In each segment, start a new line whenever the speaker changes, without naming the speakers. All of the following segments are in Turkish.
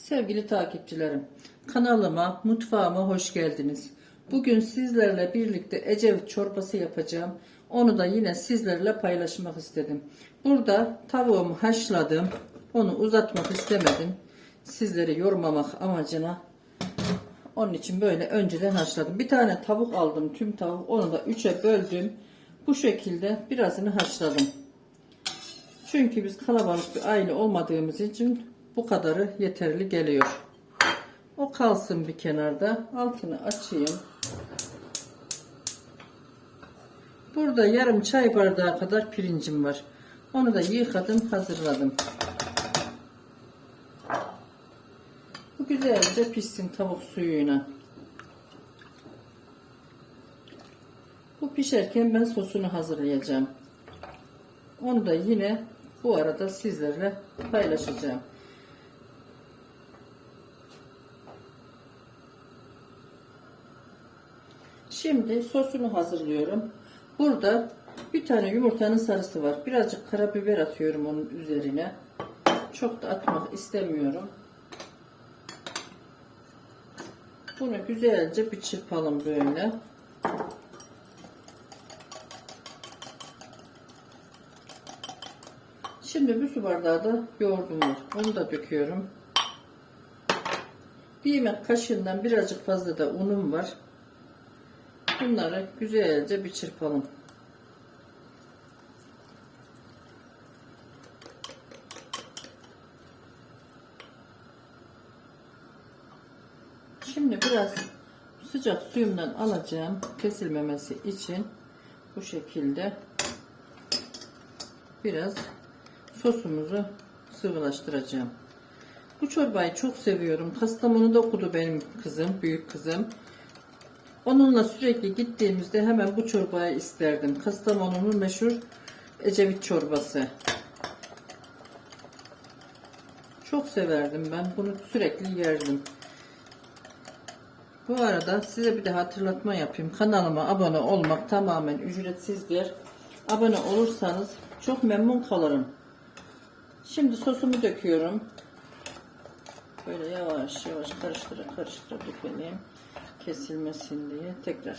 Sevgili takipçilerim, kanalıma, mutfağıma hoş geldiniz. Bugün sizlerle birlikte Ecevit çorbası yapacağım. Onu da yine sizlerle paylaşmak istedim. Burada tavuğumu haşladım. Onu uzatmak istemedim. Sizleri yormamak amacına. Onun için böyle önceden haşladım. Bir tane tavuk aldım, tüm tavuk. Onu da üçe böldüm. Bu şekilde birazını haşladım. Çünkü biz kalabalık bir aile olmadığımız için bu kadarı yeterli geliyor. O kalsın bir kenarda. Altını açayım. Burada yarım çay bardağı kadar pirincim var. Onu da yıkadım, hazırladım. Bu güzelce pişsin tavuk suyuyla. Bu pişerken ben sosunu hazırlayacağım. Onu da yine bu arada sizlerle paylaşacağım. Şimdi sosunu hazırlıyorum. Burada bir tane yumurtanın sarısı var. Birazcık karabiber atıyorum onun üzerine. Çok da atmak istemiyorum. Bunu güzelce bir çırpalım böyle. Şimdi bir su bardağı da yoğurdum var. Onu da döküyorum. Bir yemek kaşığından birazcık fazla da unum var. Bunları güzelce bir çırpalım. Şimdi biraz sıcak suyumdan alacağım kesilmemesi için bu şekilde biraz sosumuzu sıvılaştıracağım. Bu çorbayı çok seviyorum. Kastamonu'da okudu benim kızım, büyük kızım. Onunla sürekli gittiğimizde hemen bu çorbayı isterdim. Kastamonu'nun meşhur Ecevit çorbası. Çok severdim ben. Bunu sürekli yerdim. Bu arada size bir de hatırlatma yapayım. Kanalıma abone olmak tamamen ücretsizdir. Abone olursanız çok memnun kalırım. Şimdi sosumu döküyorum. Böyle yavaş yavaş karıştıra karıştıra dökelim. Kesilmesin diye. Tekrar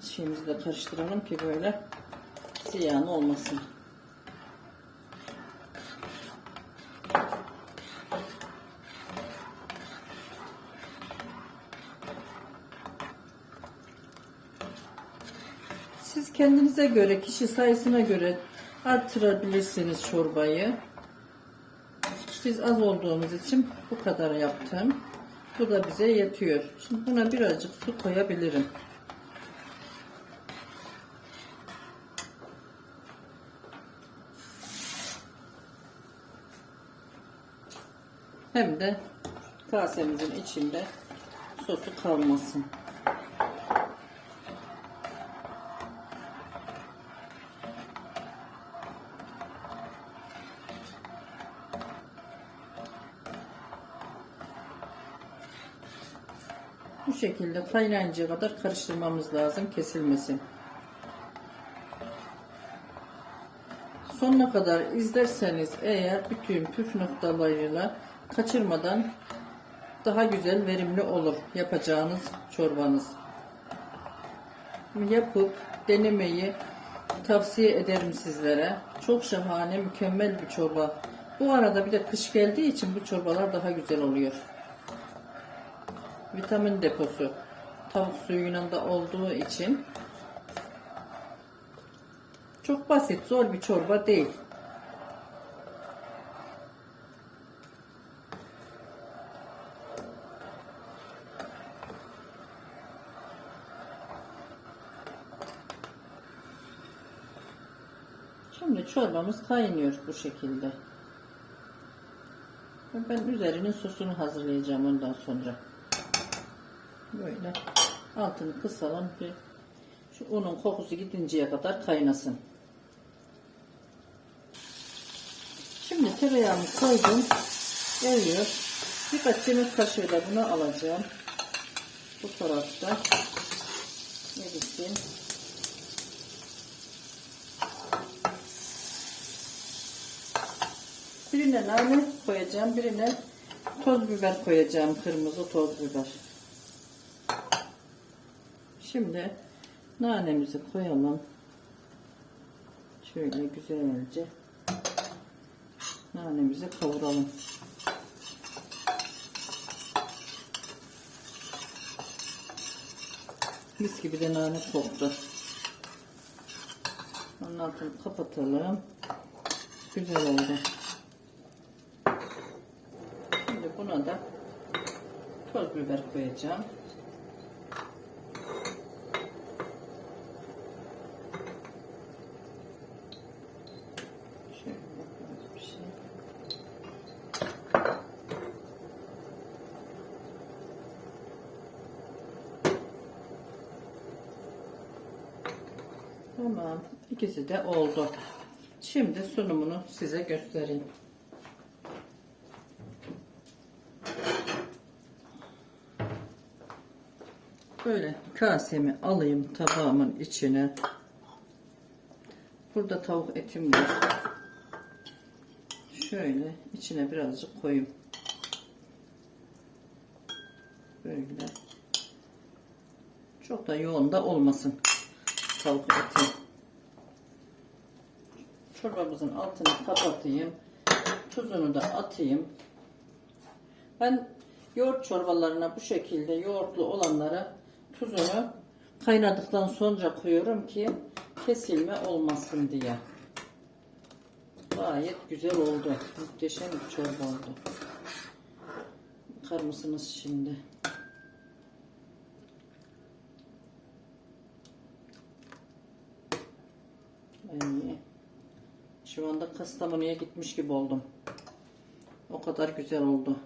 şeyimizi de karıştıralım ki böyle ziyan olmasın. Siz kendinize göre, kişi sayısına göre artırabilirsiniz çorbayı. Biz az olduğumuz için bu kadar yaptım. Bu da bize yetiyor. Şimdi buna birazcık su koyabilirim. Hem de kasemizin içinde sosu kalmasın. Bu şekilde kaynayıncaya kadar karıştırmamız lazım kesilmesin. Sonuna kadar izlerseniz eğer bütün püf noktalarıyla kaçırmadan daha güzel verimli olur yapacağınız çorbanız. Yapıp denemeyi tavsiye ederim sizlere. Çok şahane, mükemmel bir çorba. Bu arada bir de kış geldiği için bu çorbalar daha güzel oluyor vitamin deposu tavuk suyuyla da olduğu için çok basit zor bir çorba değil. Şimdi çorbamız kaynıyor bu şekilde. Ben üzerinin sosunu hazırlayacağım ondan sonra. Böyle altını kısalım bir şu unun kokusu gidinceye kadar kaynasın. Şimdi tereyağımı koydum. Eriyor. Birkaç yemek kaşığı da bunu alacağım. Bu tarafta erisin. Birine nane koyacağım. Birine Toz biber koyacağım. Kırmızı toz biber. Şimdi nanemizi koyalım. Şöyle güzelce nanemizi kavuralım. Mis gibi de nane koktu. Onun altını kapatalım. Güzel oldu. Şimdi buna da toz biber koyacağım. Şöyle bakalım bir şey. Tamam. ikisi de oldu. Şimdi sunumunu size göstereyim. Böyle kasemi alayım tabağımın içine. Burada tavuk etim var. Şöyle içine birazcık koyayım. Böyle. Çok da yoğun da olmasın tavuk eti. Çorbamızın altını kapatayım. Tuzunu da atayım. Ben yoğurt çorbalarına bu şekilde yoğurtlu olanlara tuzunu kaynadıktan sonra koyuyorum ki kesilme olmasın diye. Gayet güzel oldu. Muhteşem bir çorba oldu. Bakar mısınız şimdi? Ay, şu anda Kastamonu'ya gitmiş gibi oldum. O kadar güzel oldu.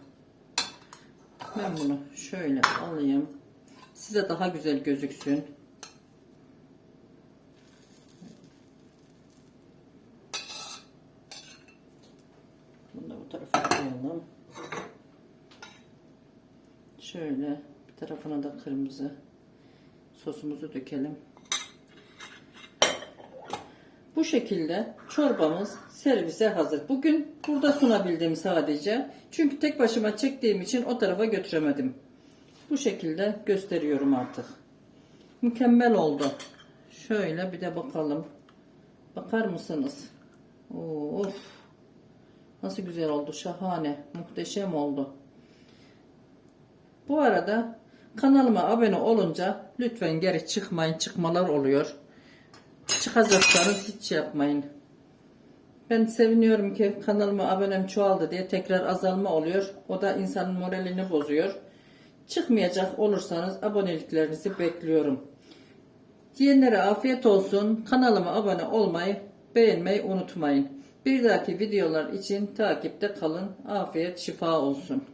Ben bunu şöyle alayım. Size daha güzel gözüksün. Bunu da bu tarafa koyalım. Şöyle bir tarafına da kırmızı sosumuzu dökelim. Bu şekilde çorbamız servise hazır. Bugün burada sunabildim sadece. Çünkü tek başıma çektiğim için o tarafa götüremedim. Bu şekilde gösteriyorum artık. Mükemmel oldu. Şöyle bir de bakalım. Bakar mısınız? Of. Nasıl güzel oldu. Şahane. Muhteşem oldu. Bu arada kanalıma abone olunca lütfen geri çıkmayın. Çıkmalar oluyor çıkacaksanız hiç yapmayın. Ben seviniyorum ki kanalıma abonem çoğaldı diye tekrar azalma oluyor. O da insanın moralini bozuyor. Çıkmayacak olursanız aboneliklerinizi bekliyorum. Diyenlere afiyet olsun. Kanalıma abone olmayı, beğenmeyi unutmayın. Bir dahaki videolar için takipte kalın. Afiyet, şifa olsun.